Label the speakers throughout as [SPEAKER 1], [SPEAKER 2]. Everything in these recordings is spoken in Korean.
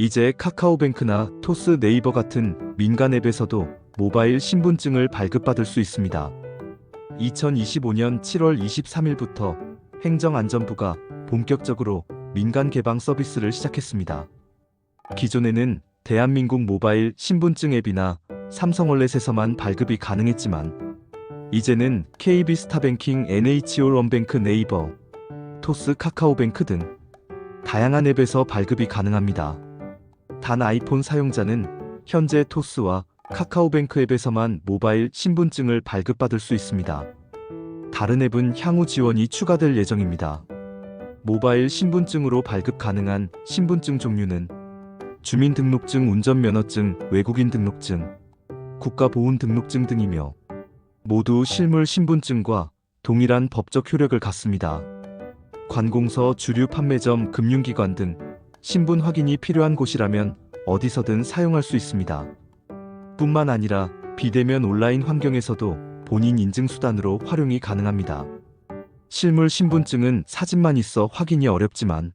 [SPEAKER 1] 이제 카카오뱅크나 토스 네이버 같은 민간 앱에서도 모바일 신분증을 발급받을 수 있습니다. 2025년 7월 23일부터 행정안전부가 본격적으로 민간 개방 서비스를 시작했습니다. 기존에는 대한민국 모바일 신분증 앱이나 삼성월렛에서만 발급이 가능했지만 이제는 KB스타뱅킹, NH올원뱅크 네이버, 토스 카카오뱅크 등 다양한 앱에서 발급이 가능합니다. 단 아이폰 사용자는 현재 토스와 카카오뱅크 앱에서만 모바일 신분증을 발급받을 수 있습니다. 다른 앱은 향후 지원이 추가될 예정입니다. 모바일 신분증으로 발급 가능한 신분증 종류는 주민등록증, 운전면허증, 외국인 등록증, 국가보훈 등록증 등이며 모두 실물 신분증과 동일한 법적 효력을 갖습니다. 관공서, 주류 판매점, 금융기관 등 신분 확인이 필요한 곳이라면 어디서든 사용할 수 있습니다. 뿐만 아니라 비대면 온라인 환경에서도 본인 인증 수단으로 활용이 가능합니다. 실물 신분증은 사진만 있어 확인이 어렵지만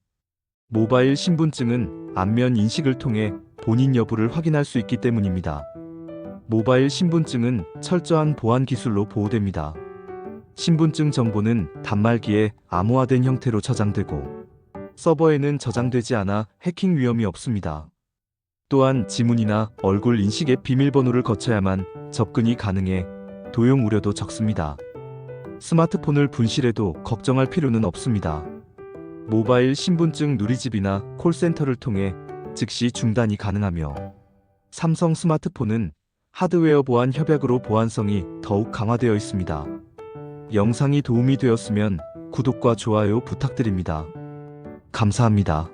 [SPEAKER 1] 모바일 신분증은 안면 인식을 통해 본인 여부를 확인할 수 있기 때문입니다. 모바일 신분증은 철저한 보안 기술로 보호됩니다. 신분증 정보는 단말기에 암호화된 형태로 저장되고 서버에는 저장되지 않아 해킹 위험이 없습니다. 또한 지문이나 얼굴 인식의 비밀번호를 거쳐야만 접근이 가능해 도용 우려도 적습니다. 스마트폰을 분실해도 걱정할 필요는 없습니다. 모바일 신분증 누리집이나 콜센터를 통해 즉시 중단이 가능하며 삼성 스마트폰은 하드웨어 보안 협약으로 보안성이 더욱 강화되어 있습니다. 영상이 도움이 되었으면 구독과 좋아요 부탁드립니다. 감사합니다.